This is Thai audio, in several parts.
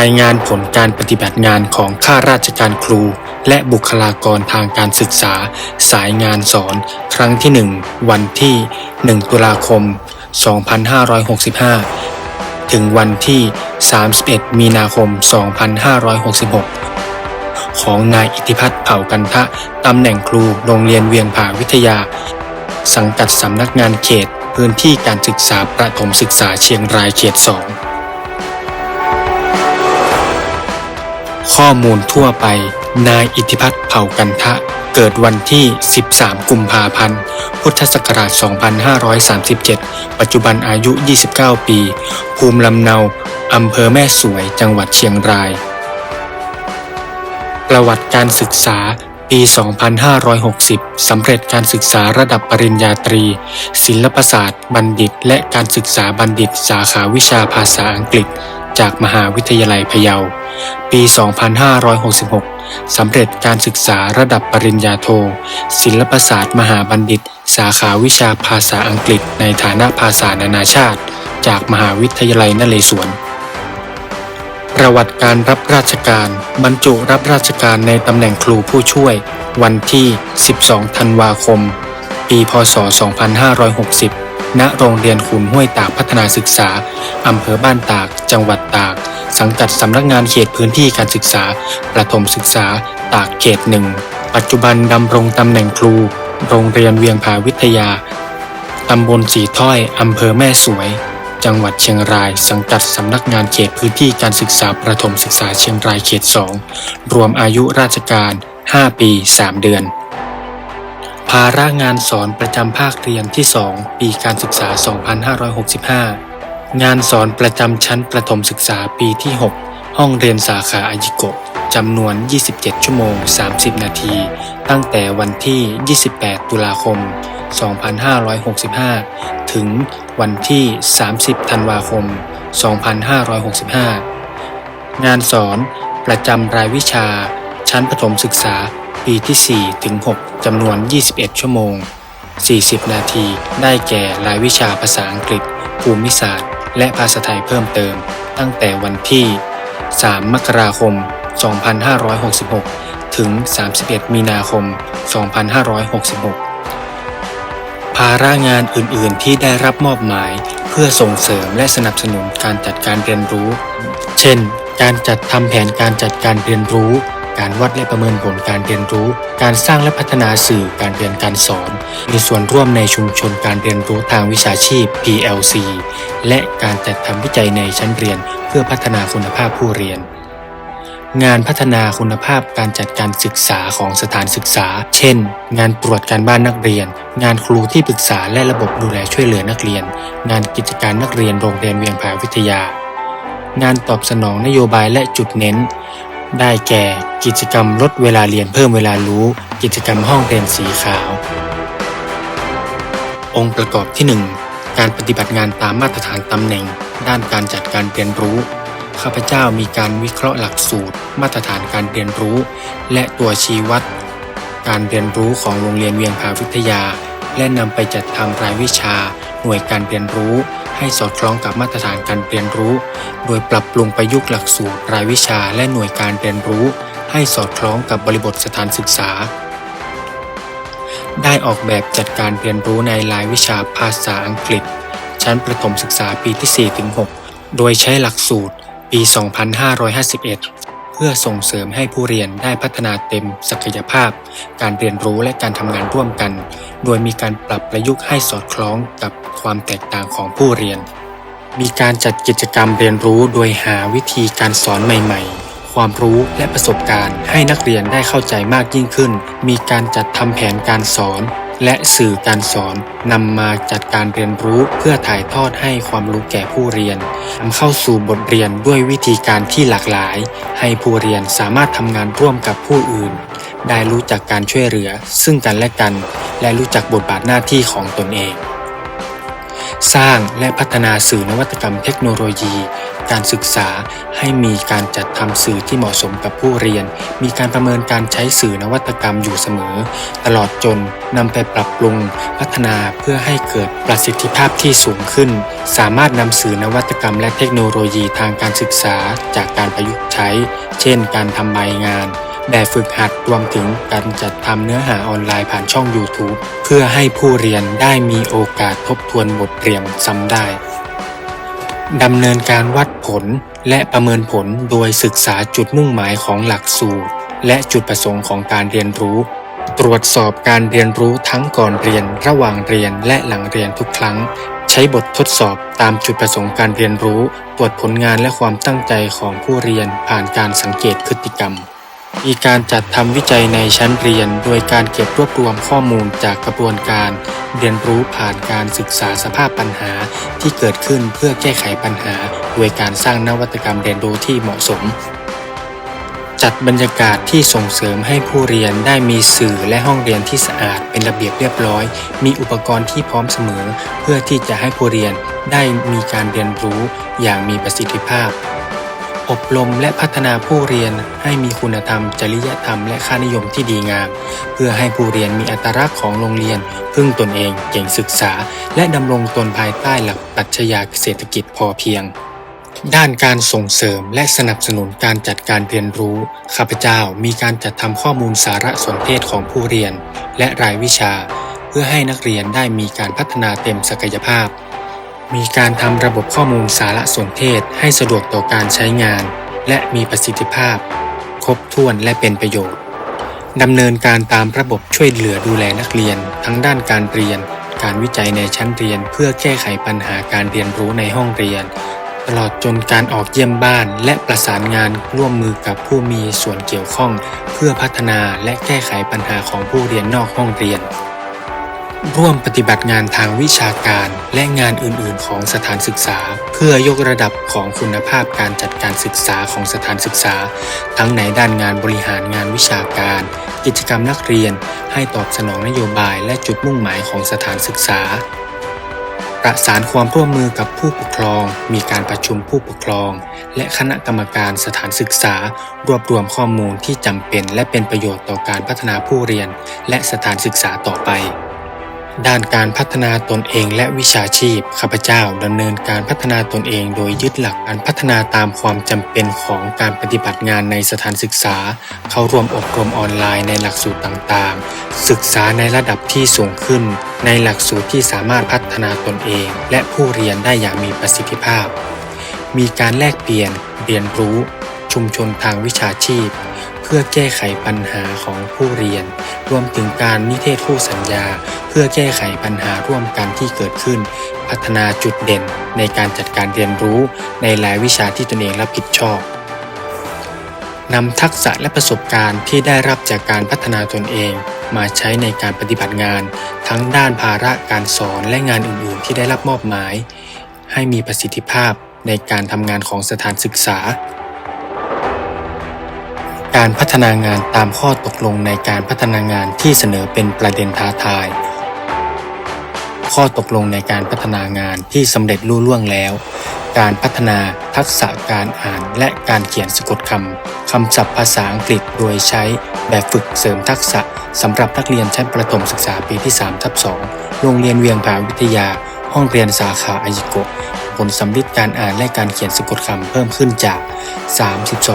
ายงานผลการปฏิบัติงานของข้าราชการครู และบุคลากรทางการศึกษา สายงานสอน ครั้งที่ 1 วันที่ 1 ตุลาคม 2565 ถึงวันที่ 31 มีนาคม 2566 ของนายอิทธิพัฒน์เผ่ากันทะตำแหน่งครูโรงเรียนเวียงผาวิทยา สังกัดสำนักงานเขต พื้นที่การศึกษาประถมศึกษาเชียงรายเขต 2 ข้อมูลทั่วไป นายอิทธิพัฒน์เผ่ากันทะ เกิดวันที่ 13 กุมภาพันธ์ พุทธศักราช 2537 ปัจจุบันอายุ 29 ปี ภูมิลำเนา อำเภอแม่สวย จังหวัดเชียงราย ประวัติการศึกษา ปี 2560 สำเร็จการศึกษาระดับปริญญาตรี ศิลปศาสตร์ บัณฑิต และการศึกษาบัณฑิต สาขาวิชาภาษาอังกฤษ จากมหาวิทยาลัยพะเยา ปี 2566 สำเร็จการศึกษาระดับปริญญาโท ศิลปศาสตร์มหาบัณฑิต สาขาวิชาภาษาอังกฤษในฐานะภาษานานาชาติ จากมหาวิทยาลัยนเรศวร ประวัติการรับราชการ บรรจุรับราชการในตำแหน่งครูผู้ช่วย วันที่ 12 ธันวาคม ปี พศ 2560 ณโรงเรียนขุนห้วยตากพัฒนาศึกษา อำเภอบ้านตาก จังหวัดตาก สังกัดสำนักงานเขตพื้นที่การศึกษา ประถมศึกษา ตากเขตหนึ่ง ปัจจุบันดำรงตำแหน่งครู โรงเรียนเวียงผาวิทยา ตำบลสีถ้อย อำเภอแม่สวย จังหวัดเชียงราย สังกัดสำนักงานเขตพื้นที่การศึกษาประถมศึกษาเชียงรายเขต 2 รวมอายุราชการ 5 ปี 3 เดือน ภาระงานสอนประจำภาคเรียนที่ 2 ปีการศึกษา 2565 งานสอนประจำชั้นประถมศึกษาปีที่ 6 ห้องเรียนสาขาอายิโกะจำนวน 27 ชั่วโมง 30 นาที ตั้งแต่วันที่ 28 ตุลาคม 2565 ถึงวันที่ 30 ธันวาคม 2565 งานสอนประจำรายวิชา ชั้นประถมศึกษา ปีที่ 4 ถึง 6 จำนวน 21 ชั่วโมง 40 นาที ได้แก่รายวิชาภาษาอังกฤษ ภูมิศาสตร์ และภาษาไทยเพิ่มเติม ตั้งแต่วันที่ 3 มกราคม 2566 ถึง 31 มีนาคม 2566 ภาระงานอื่น ๆ ที่ได้รับมอบหมาย เพื่อส่งเสริมและสนับสนุนการจัดการเรียนรู้ เช่น การจัดทำแผนการจัดการเรียนรู้ การวัดและประเมินผลการเรียนรู้ การสร้างและพัฒนาสื่อการเรียนการสอน มีส่วนร่วมในชุมชนการเรียนรู้ทางวิชาชีพ PLC และการจัดทำวิจัยในชั้นเรียนเพื่อพัฒนาคุณภาพผู้เรียน งานพัฒนาคุณภาพการจัดการศึกษาของสถานศึกษา เช่น งานตรวจการบ้านนักเรียน งานครูที่ปรึกษาและระบบดูแลช่วยเหลือนักเรียน งานกิจการนักเรียนโรงเรียนเวียงผาวิทยางานตอบสนองนโยบายและจุดเน้น ได้แก่ กิจกรรมลดเวลาเรียนเพิ่มเวลารู้ กิจกรรมห้องเรียนสีขาว องค์ประกอบที่ 1 การปฏิบัติงานตามมาตรฐานตำแหน่ง ด้านการจัดการเรียนรู้ ข้าพเจ้ามีการวิเคราะห์หลักสูตร มาตรฐานการเรียนรู้ และตัวชี้วัด การเรียนรู้ของโรงเรียนเวียงผาวิทยา และนำไปจัดทำรายวิชา หน่วยการเรียนรู้ ให้สอดคล้องกับมาตรฐานการเรียนรู้ โดยปรับปรุงประยุกต์หลักสูตรรายวิชาและหน่วยการเรียนรู้ ให้สอดคล้องกับบริบทสถานศึกษา ได้ออกแบบจัดการเรียนรู้ในรายวิชาภาษาอังกฤษ ชั้นประถมศึกษาปีที่ 4-6 โดยใช้หลักสูตรปี 2551 พื่อส่งเสริมให้ผู้เรียนได้พัฒนาเต็มศักยภาพ การเรียนรู้และการทำงานร่วมกัน โดยมีการปรับประยุกต์ให้สอดคล้องกับความแตกต่างของผู้เรียน มีการจัดกิจกรรมเรียนรู้โดยหาวิธีการสอนใหม่ๆ ความรู้และประสบการณ์ ให้นักเรียนได้เข้าใจมากยิ่งขึ้น มีการจัดทำแผนการสอน และสื่อการสอนนำมาจัดการเรียนรู้เพื่อถ่ายทอดให้ความรู้แก่ผู้เรียนนำเข้าสู่บทเรียนด้วยวิธีการที่หลากหลาย ให้ผู้เรียนสามารถทำงานร่วมกับผู้อื่น ได้รู้จักการช่วยเหลือ ซึ่งกันและกัน และรู้จักบทบาทหน้าที่ของตนเอง สร้างและพัฒนาสื่อนวัตกรรมเทคโนโลยี การศึกษา ให้มีการจัดทำสื่อที่เหมาะสมกับผู้เรียน มีการประเมินการใช้สื่อนวัตกรรมอยู่เสมอ ตลอดจนนำไปปรับปรุง พัฒนาเพื่อให้เกิดประสิทธิภาพที่สูงขึ้น สามารถนำสื่อนวัตกรรมและเทคโนโลยีทางการศึกษาจากการประยุกต์ใช้ เช่น การทำใบงานแบบฝึกหัดรวมถึงการจัดทำเนื้อหาออนไลน์ผ่านช่อง YouTube เพื่อให้ผู้เรียนได้มีโอกาสทบทวนบทเรียนซ้ำได้ ดำเนินการวัดผลและประเมินผลโดยศึกษาจุดมุ่งหมายของหลักสูตร และจุดประสงค์ของการเรียนรู้ ตรวจสอบการเรียนรู้ทั้งก่อนเรียนระหว่างเรียนและหลังเรียนทุกครั้ง ใช้บททดสอบตามจุดประสงค์การเรียนรู้ ตรวจผลงานและความตั้งใจของผู้เรียนผ่านการสังเกตพฤติกรรม มีการจัดทำวิจัยในชั้นเรียน โดยการเก็บรวบรวมข้อมูลจากกระบวนการ เรียนรู้ผ่านการศึกษาสภาพปัญหาที่เกิดขึ้นเพื่อแก้ไขปัญหา โดยการสร้างนวัตกรรมเรียนรู้ที่เหมาะสม จัดบรรยากาศที่ส่งเสริมให้ผู้เรียนได้มีสื่อและห้องเรียนที่สะอาดเป็นระเบียบเรียบร้อย มีอุปกรณ์ที่พร้อมเสมอ เพื่อที่จะให้ผู้เรียนได้มีการเรียนรู้อย่างมีประสิทธิภาพ อบรมและพัฒนาผู้เรียนให้มีคุณธรรม จริยธรรมและค่านิยมที่ดีงาม เพื่อให้ผู้เรียนมีอัตลักษณ์ของโรงเรียน พึ่งตนเองเก่งศึกษา และดำรงตนภายใต้หลักปัชญาเศรษฐกิจพอเพียง ด้านการส่งเสริมและสนับสนุนการจัดการเรียนรู้ ข้าพเจ้ามีการจัดทำข้อมูลสารสนเทศของผู้เรียน และรายวิชา เพื่อให้นักเรียนได้มีการพัฒนาเต็มศักยภาพ มีการทำระบบข้อมูลสารสนเทศให้สะดวกต่อการใช้งาน และมีประสิทธิภาพ ครบถ้วนและเป็นประโยชน์ดำเนินการตามระบบช่วยเหลือดูแลนักเรียน ทั้งด้านการเรียน การวิจัยในชั้นเรียน เพื่อแก้ไขปัญหาการเรียนรู้ในห้องเรียน ตลอดจนการออกเยี่ยมบ้าน และประสานงานร่วมมือกับผู้มีส่วนเกี่ยวข้อง เพื่อพัฒนาและแก้ไขปัญหาของผู้เรียนนอกห้องเรียน ร่วมปฏิบัติงานทางวิชาการและงานอื่น ๆ ของสถานศึกษา เพื่อยกระดับของคุณภาพการจัดการศึกษาของสถานศึกษา ทั้งในด้านงานบริหารงานวิชาการ กิจกรรมนักเรียน ให้ตอบสนองนโยบายและจุดมุ่งหมายของสถานศึกษา ประสานความร่วมมือกับผู้ปกครอง มีการประชุมผู้ปกครอง และคณะกรรมการสถานศึกษา รวบรวมข้อมูลที่จำเป็น และเป็นประโยชน์ต่อการพัฒนาผู้เรียน และสถานศึกษาต่อไป ด้านการพัฒนาตนเองและวิชาชีพ ข้าพเจ้าดำเนินการพัฒนาตนเอง โดยยึดหลักการพัฒนาตามความจำเป็นของการปฏิบัติงานในสถานศึกษา เข้าร่วมอบรมออนไลน์ในหลักสูตรต่างๆ ศึกษาในระดับที่สูงขึ้น ในหลักสูตรที่สามารถพัฒนาตนเอง และผู้เรียนได้อย่างมีประสิทธิภาพ มีการแลกเปลี่ยนเรียนรู้ ชุมชนทางวิชาชีพ พื่อแก้ไขปัญหาของผู้เรียน รวมถึงการนิเทศคู่สัญญา เพื่อแก้ไขปัญหาร่วมกันที่เกิดขึ้น พัฒนาจุดเด่นในการจัดการเรียนรู้ในรายวิชาที่ตนเองรับผิดชอบนำทักษะและประสบการณ์ที่ได้รับจากการพัฒนาตนเอง มาใช้ในการปฏิบัติงาน ทั้งด้านภาระการสอนและงานอื่น ๆ ที่ได้รับมอบหมาย ให้มีประสิทธิภาพในการทำงานของสถานศึกษา การพัฒนางานตามข้อตกลงในการพัฒนางานที่เสนอเป็นประเด็นท้าทาย ข้อตกลงในการพัฒนางานที่สำเร็จรุ่ล่วงแล้ว การพัฒนาทักษะการอ่านและการเขียนสะกดคำคำศัพท์ภาษาอังกฤษโดยใช้แบบฝึกเสริมทักษะสำหรับนักเรียนชั้นประถมศึกษาปีที่3ทับ2โรงเรียนเวียงผาวิทยา ห้องเรียนสาขาอายิโกะผลสำลิดการอ่านและการเขียนสะกดคำเพิ่มขึ้นจาก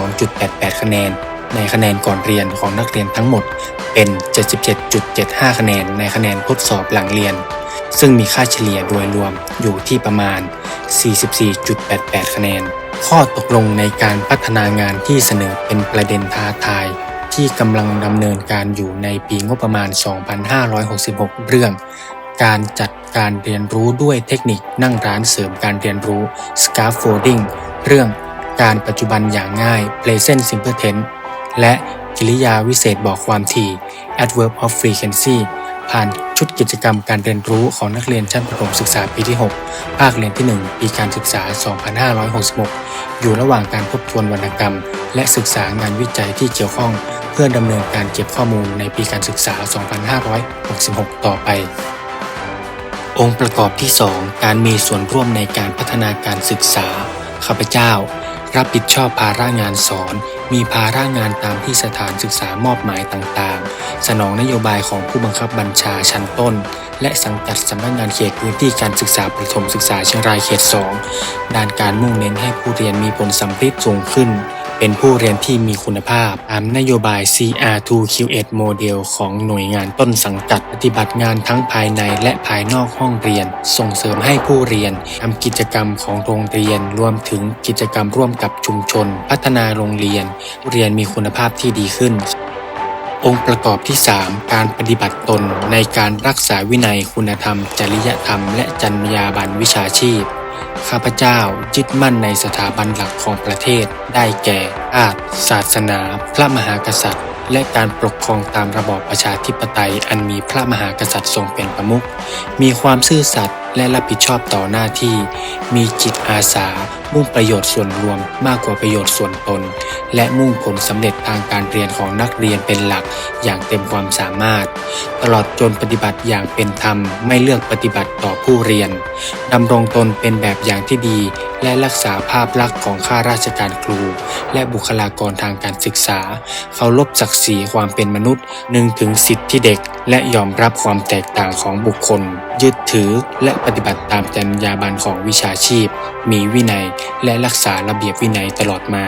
32.88 คะแนน ในคะแนนก่อนเรียนของนักเรียนทั้งหมดเป็น 77.75 คะแนนในคะแนนทดสอบหลังเรียน ซึ่งมีค่าเฉลี่ยโดยรวมอยู่ที่ประมาณ 44.88 คะแนน ข้อตกลงในการพัฒนางานที่เสนอเป็นประเด็นท้าทาย ที่กำลังดำเนินการอยู่ในปีงบประมาณ 2566 เรื่อง การจัดการเรียนรู้ด้วยเทคนิคนั่งร้านเสริมการเรียนรู้ scaffolding เรื่องการปัจจุบันอย่างง่าย present simple tense และกิริยาวิเศษบอกความถี่ adverb of frequency ผ่านชุดกิจกรรมการเรียนรู้ของนักเรียนชั้นประถมศึกษาปีที่ 6 ภาคเรียนที่ 1 ปีการศึกษา 2566 อยู่ระหว่างการทบทวนวรรณกรรม และศึกษางานวิจัยที่เกี่ยวข้อง เพื่อดำเนินการเก็บข้อมูลในปีการศึกษา 2566 ต่อไป องค์ประกอบที่ 2 การมีส่วนร่วมในการพัฒนาการศึกษา ข้าพเจ้า รับผิดชอบภาระงานสอน มีภาระงานตามที่สถานศึกษามอบหมายต่างๆ สนองนโยบายของผู้บังคับบัญชาชั้นต้น และสังกัดสำนักงานเขตพื้นที่การศึกษาประถมศึกษาเชียงรายเขต 2 ด้านการมุ่งเน้นให้ผู้เรียนมีผลสัมฤทธิ์สูงขึ้น เป็นผู้เรียนที่มีคุณภาพตามนโยบาย CR2Q1 โมเดลของหน่วยงานต้นสังกัดปฏิบัติงานทั้งภายในและภายนอกห้องเรียน ส่งเสริมให้ผู้เรียนทำกิจกรรมของโรงเรียนรวมถึงกิจกรรมร่วมกับชุมชน พัฒนาโรงเรียน ผู้เรียนมีคุณภาพที่ดีขึ้นองค์ประกอบที่ 3 การปฏิบัติตนในการรักษาวินัยคุณธรรม จริยธรรม และจรรยาบรรณวิชาชีพ ข้าพเจ้ายึดมั่นในสถาบันหลักของประเทศได้แก่อาตศาสนา พระมหากษัตริย์ และการปกครองตามระบอบประชาธิปไตยอันมีพระมหากษัตริย์ทรงเป็นประมุข มีความซื่อสัตย์และรับผิดชอบต่อหน้าที่ มีจิตอาสา มุ่งประโยชน์ส่วนรวมมากกว่าประโยชน์ส่วนตน และมุ่งผลสำเร็จทางการเรียนของนักเรียนเป็นหลักอย่างเต็มความสามารถ ตลอดจนปฏิบัติอย่างเป็นธรรมไม่เลือกปฏิบัติต่อผู้เรียนดำรงตนเป็นแบบอย่างที่ดี และรักษาภาพลักษณ์ของข้าราชการครู และบุคลากรทางการศึกษา เคารพศักดิ์ศรีความเป็นมนุษย์หนึ่งถึงสิทธิเด็ก และยอมรับความแตกต่างของบุคคล ยึดถือและปฏิบัติตามจรรยาบรรณของวิชาชีพ มีวินัยและรักษาระเบียบวินัยตลอดมา